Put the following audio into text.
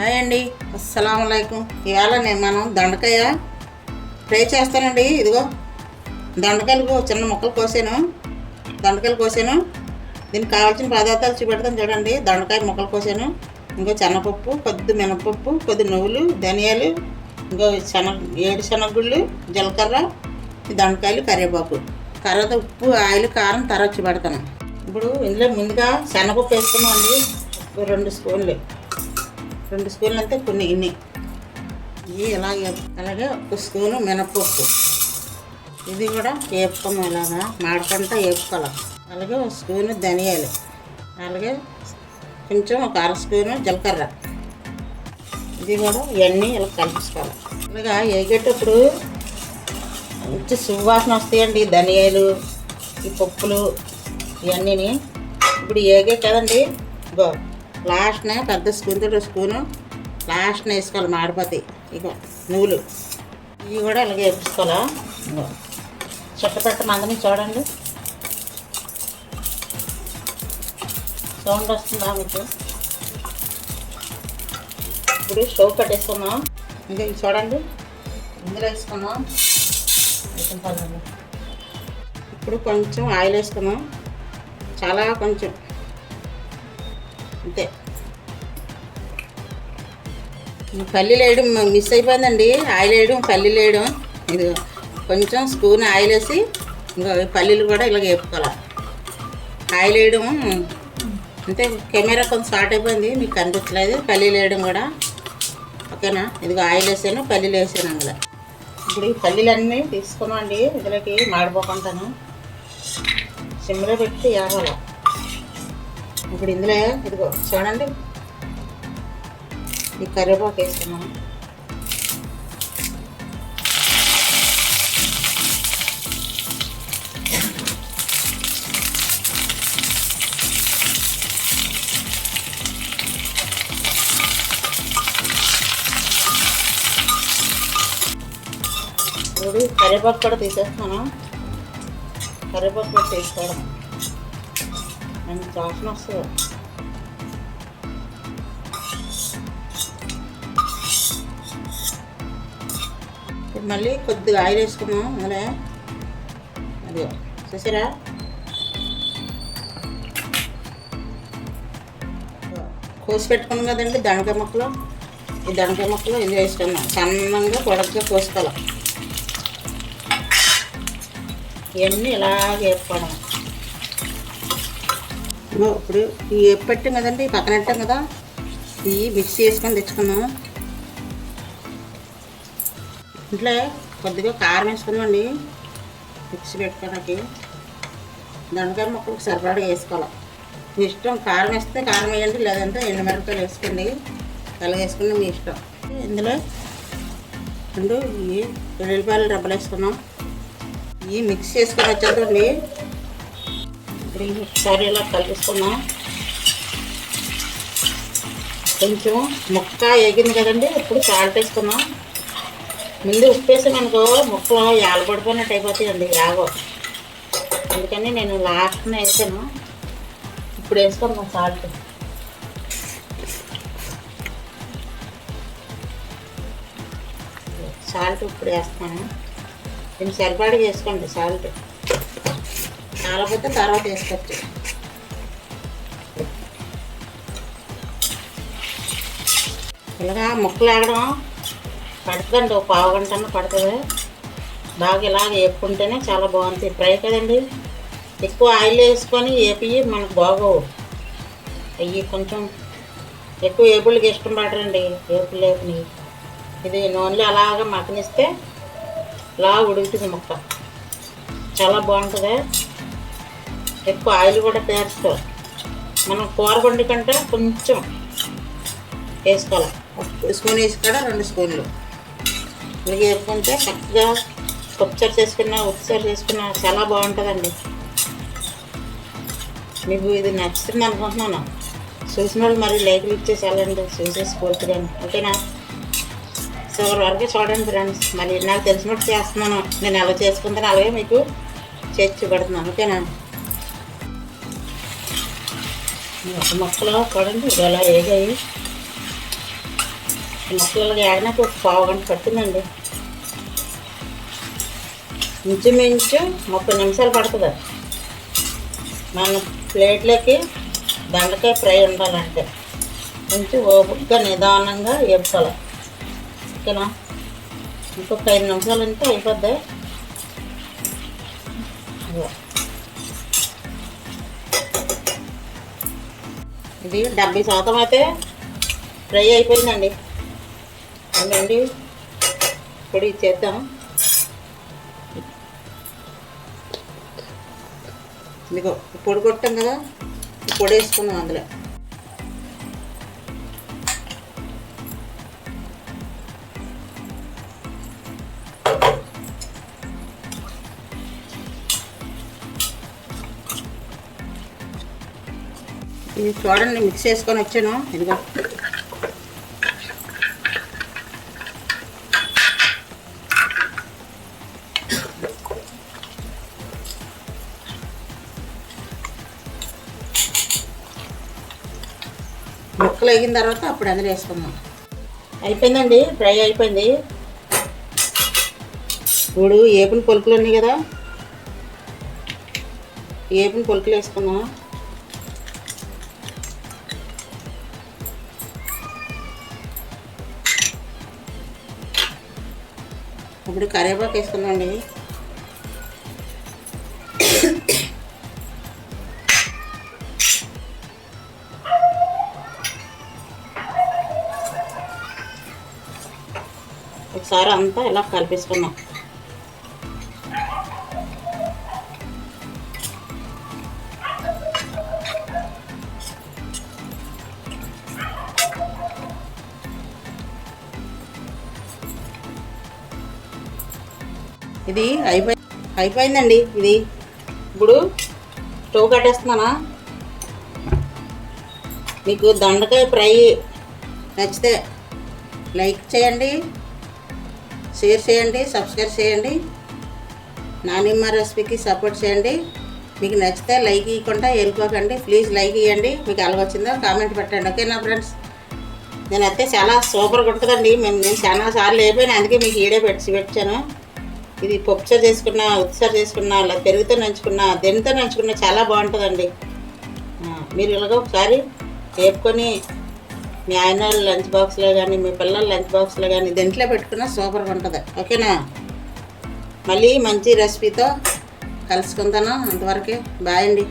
Hi అండి. అస్సలం అయికం ఇవాళ నేను మనం దొండకాయ ఫ్రై చేస్తానండి. ఇదిగో దండకాయలు చిన్న ముక్కలు కోసాను. దండకాయలు కోసాను. దీనికి కావాల్సిన పదార్థాలు చూపెడతాను చూడండి. దండకాయ ముక్కలు కోసాను. ఇంకో శనగపప్పు కొద్ది మినపప్పు కొద్ది నువ్వులు ధనియాలు ఇంకో శనగ ఏడు శనగుళ్ళు జీలకర్ర ఈ కరివేపాకు. తర్వాత ఉప్పు ఆయిల్ కారం తర్వాత చూపెడతాను. ఇప్పుడు ఇందులో ముందుగా శనగపప్పు వేసుకున్నామండి అండి రెండు స్పూన్లు. రెండు స్పూన్లు అంటే కొన్ని ఇన్ని. ఇవి ఇలాగే అలాగే ఒక స్పూను మినపప్పు. ఇది కూడా వేపుకోము ఇలాగా మాడకుండా వేపుకోవాలి అలాగే ఒక స్పూను ధనియాలు. అలాగే కొంచెం ఒక అర స్పూను జీలకర్ర. ఇది కూడా ఇవన్నీ ఇలా కలిపించుకోవాలి ఇలాగా వేగేటప్పుడు మంచి సువాసన వస్తాయండి ధనియాలు ఈ పప్పులు ఇవన్నీని. ఇప్పుడు ఏగే కదండి? బాగు లాస్ట్నే పెద్ద స్పూన్ తోటి స్పూను లాస్ట్నే వేసుకోవాలి మాడిపోతాయి ఇక నువ్వులు ఇవి కూడా అలాగే వేసుకోవాలా ఇగో చుట్టపెట్ట మందని చూడండి. సౌండ్ వస్తుందా మీకు. ఇప్పుడు స్టవ్ కట్టేసుకున్నాం ఇంకా ఇవి చూడండి. ఇందులో వేసుకున్నాం ఇప్పుడు కొంచెం ఆయిల్ వేసుకున్నాం చాలా కొంచెం. అంతే. పల్లీలు వేయడం మిస్ అయిపోయిందండి. ఆయిల్ వేయడం పల్లీలు వేయడం ఇది కొంచెం స్పూన్ ఆయిల్ వేసి ఇంకా పల్లీలు కూడా ఇలా వేపుకోవాలి. ఆయిల్ వేయడం అంటే కెమెరా కొంచెం షార్ట్ అయిపోయింది. మీకు కనిపించలేదు. పల్లీలు వేయడం కూడా. ఓకేనా? ఇదిగో ఆయిల్ వేసాను పల్లీలు వేసాను అందులో. ఇప్పుడు ఈ పల్లీలన్నీ తీసుకున్నామండి. ఇందులోకి మాడిపోకుంటాను సిమ్లో పెట్టి వేయాలి ఇప్పుడు ఇందులో ఇదిగో చూడండి. ఈ కరివేపాకు వేస్తున్నాను. ఇప్పుడు కరివేపాకు కూడా తీసేస్తున్నాను. కరివేపాకు కూడా తీసుకోవడం. మంచి వాసన వస్తుంది ఇప్పుడు మళ్ళీ కొద్దిగా ఆయిల్ వేసుకున్నాం అందులో. అది చూసారా? కోసి పెట్టుకున్నాం కదండి దనకాయ ముక్కలు. ఈ దనకాయ ముక్కలు ఇది వేసుకున్నాం సన్నంగా పొడగ్గా కోసుకోవాలి. ఇవన్నీ ఇలాగే వేసుకోవడం. ఇప్పుడు ఈ పెట్టాం కదండి ఈ పక్కన పెట్టాం కదా. ఇవి మిక్స్ చేసుకొని తెచ్చుకున్నాం ఇంట్లో కొద్దిగా కారం వేసుకున్నామండి మిక్సీ పెట్టుకోవడానికి. దొండకాయ ముక్కలకు సరిపడా వేసుకోవాలి. మీ ఇష్టం కారం వేస్తే కారం వేయండి లేదంటే ఎండుమిరపకాయలు వేసుకోండి. అలా వేసుకుని మీ ఇష్టం. ఇందులో రెండు ఈ వెల్లుల్లిపాయలు రబ్బలు వేసుకున్నాం ఇవి మిక్స్ చేసుకొని వచ్చేదండి ఇప్పుడు ఒకసారి ఇలా కలిపిస్తున్నాం కొంచెం ముక్క ఎగింది కదండి ఇప్పుడు సాల్ట్ వేసుకున్నాం ముందు ఉప్పు వేసామనుకో ముక్కలు ఏలబడిపోయినట్టు అయిపోతాయండి యాగో. అందుకని నేను లాస్ట్న వేసాను. ఇప్పుడు వేసుకున్నాం సాల్ట్. సాల్ట్ ఇప్పుడు వేస్తాను. నేను సరిపడా చేసుకోండి సాల్ట్. కాకపోతే తర్వాత వేసుకోవచ్చు. ఇలాగా ముక్కలు ఆగడం పడుతుందండి ఒక పావు గంట పడుతుంది. బాగా ఇలాగ వేపుకుంటేనే చాలా బాగుంటుంది. ఫ్రై కదండి. ఎక్కువ ఆయిల్ వేసుకొని వేపి మనకు బాగోవు. అవి కొంచెం ఎక్కువ ఏపులకి ఇష్టం పడరండి. ఏపులు వేపుని ఇది నూనెలో అలాగ మగ్గనిస్తే ఇలా ఉడుకుతుంది ముక్క. చాలా బాగుంటుంది. ఎక్కువ ఆయిల్ కూడా పేరుస్తూ. మనం కూర వండి కంటే కొంచెం వేసుకోవాలి. ఒక స్పూన్ వేసి రెండు స్పూన్లు. మీరు వేసుకుంటే చక్కగా పప్పుచారు చేసుకున్న ఉప్పుచారు చేసుకున్న చాలా బాగుంటుందండి. మీకు ఇది నచ్చుతుంది అనుకుంటున్నాను. చూసిన వాళ్ళు మరి లైక్లు ఇచ్చేసాలండి చూసేసి పూర్తిగాని ఓకేనా? చివరి వరకు చూడండి ఫ్రెండ్స్. మరి నాకు తెలిసినట్టు చేస్తున్నాను. నేను ఎలా చేసుకుంటాను అలాగే మీకు చేర్చి పెడుతున్నాను ఓకేనా? మొక్కలో చూడండి ఇది ఎలా వేగాయి ఈ ముక్కలకి ఏడనకు ఒక పావు గంట పట్టిందండి. ఇంచుమించు ముప్పై నిమిషాలు పడుతుంది. మన ప్లేట్లోకి దండకాయ ఫ్రై ఉండాలంటే కొంచెం ఓపికగా నిదానంగా వేపుకోవాలి. ఓకేనా? ఇంకొక ఐదు నిమిషాలు అంటే అయిపోద్ది. ఇది డెబ్బై శాతం అయితే ఫ్రై అయిపోయిందండి. అవునండి ఇప్పుడు ఇచ్చేద్దాం ఇదిగో పొడి కొట్టాం కదా పొడి వేసుకున్నాం అందులో. ఇది చూడండి మిక్స్ చేసుకొని వచ్చాను. ఇదిగో. ముక్కలు వేగిన తర్వాత అప్పుడు అందులో వేసుకుందాం. అయిపోయిందండి ఫ్రై అయిపోయింది. ఇప్పుడు ఏపుని పొలుకులు ఉన్నాయి కదా. ఏపుని పొలుకులు వేసుకుందాం. ఇప్పుడు కరివేపాకు వేసుకున్నాండి ఒకసారి అంతా ఇలా కలిపేసుకున్నాం ఇది అయిపోయి అయిపోయిందండి ఇది. ఇప్పుడు స్టవ్ కట్టేస్తున్నానా? మీకు దొండకాయ ఫ్రై నచ్చితే లైక్ చేయండి షేర్ చేయండి సబ్స్క్రైబ్ చేయండి నానిమ్మ రెసిపీకి సపోర్ట్ చేయండి. మీకు నచ్చితే లైక్ ఇవ్వకుండా వెళ్ళిపోకండి. ప్లీజ్ లైక్ ఇవ్వండి మీకు అలవచ్చిందో కామెంట్ పెట్టండి. ఓకేనా ఫ్రెండ్స్? నేను అయితే చాలా సూపర్గా ఉంటుందండి. మేము నేను చాలా సార్లు అయిపోయినా అందుకే మీకు ఈడే పెట్టి పెట్టాను ఇది పప్పుచారు చేసుకున్న ఉత్సారు చేసుకున్న అలా పెరుగుతో నంచుకున్న దేనితో నంచుకున్న చాలా బాగుంటుందండి. మీరు ఇలాగ ఒకసారి వేపుకొని మీ ఆయన లంచ్ బాక్స్లో కానీ మీ పిల్లల లంచ్ బాక్స్లో కానీ దీంట్లో పెట్టుకున్న సూపర్గా ఉంటుంది. ఓకేనా? మళ్ళీ మంచి రెసిపీతో కలుసుకుంటాను అంతవరకే. బాయ్ అండి.